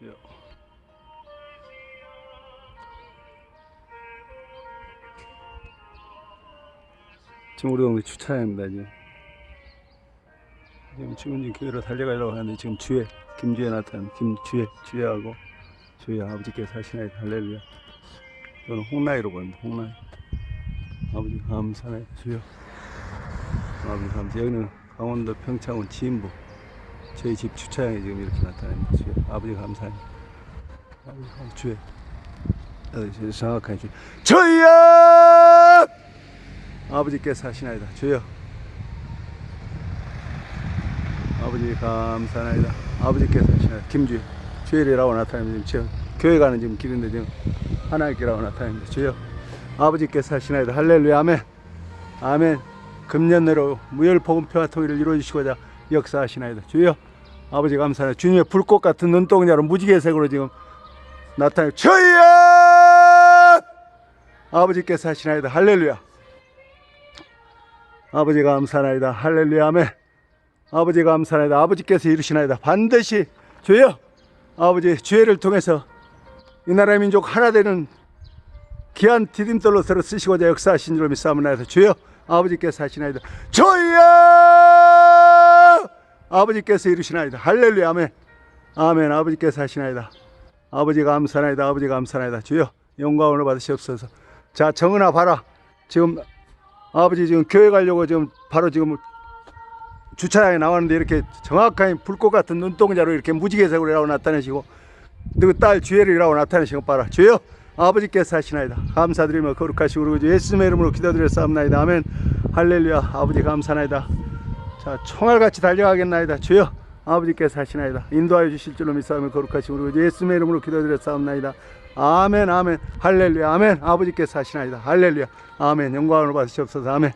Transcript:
주여. 지금 우리 동네 주차장입니다 지금. 지금 지금 교회로 달려가려고 하는데 지금 주에 김주에 나타난 김주에 주에하고 주에 아버지께서 하시나이다 할렐루야. 저는 홍나이로 보는데 홍나이. 아버지 감사나이다 주여. 아버지 감사. 여기는 강원도 평창원 지인부 저희 집 주차장에 지금 이렇게. 주여. 아버지 감사합니다. 아버지 주여. 어, 저 정확하게 주여. 아버지께서 하시나이다. 주여. 아버지 감사나이다. 아버지께서 하시나이다. 김주여. 주일이라고 나타납니다. 지금 교회 가는 지금 길인데 지금 하나님께라고 나타납니다. 주여. 아버지께서 하시나이다. 할렐루야. 아멘. 아멘. 금년 내로 무혈 복음 평화 통일을 이루어 주시고자 역사하시나이다. 주여. 아버지 감사합니다. 주님의 불꽃 같은 눈동자로 무지개 색으로 지금 나타내 주여! 아버지께서 하시나이다. 할렐루야. 아버지 감사나이다. 할렐루야. 아멘. 아버지 감사나이다. 아버지께서 이루시나이다. 반드시 주여. 아버지 주회를 통해서 이 나라의 민족 하나 되는 귀한 디딤돌로 서로 쓰시고자 역사하신 줄로 믿사옵나이다. 주여. 아버지께서 하시나이다. 주여! 아버지께서 이루시나이다. 할렐루야. 아멘. 아멘. 아버지께서 하시나이다. 아버지 감사나이다. 아버지 감사나이다. 주여. 영광을 받으시옵소서. 자, 정은아 봐라. 지금 아버지 지금 교회 가려고 지금 바로 지금 주차장에 나왔는데 이렇게 정확하게 불꽃 같은 눈동자로 이렇게 무지개색으로 나타내시고 너희 딸 주혜를 이라고 나타내시고 봐라 주여 아버지께서 하시나이다 감사드리며 거룩하시고 우리 주 예수님의 이름으로 기도드렸사옵나이다 아멘 할렐루야 아버지 감사나이다 자 총알같이 달려가겠나이다. 주여 아버지께서 하시나이다. 인도하여 주실 줄로 믿사오며 거룩하시고 우리 주 예수님의 이름으로 기도드렸사옵나이다. 아멘 아멘. 할렐루야. 아멘. 아버지께서 하시나이다. 할렐루야. 아멘. 영광을 받으시옵소서. 아멘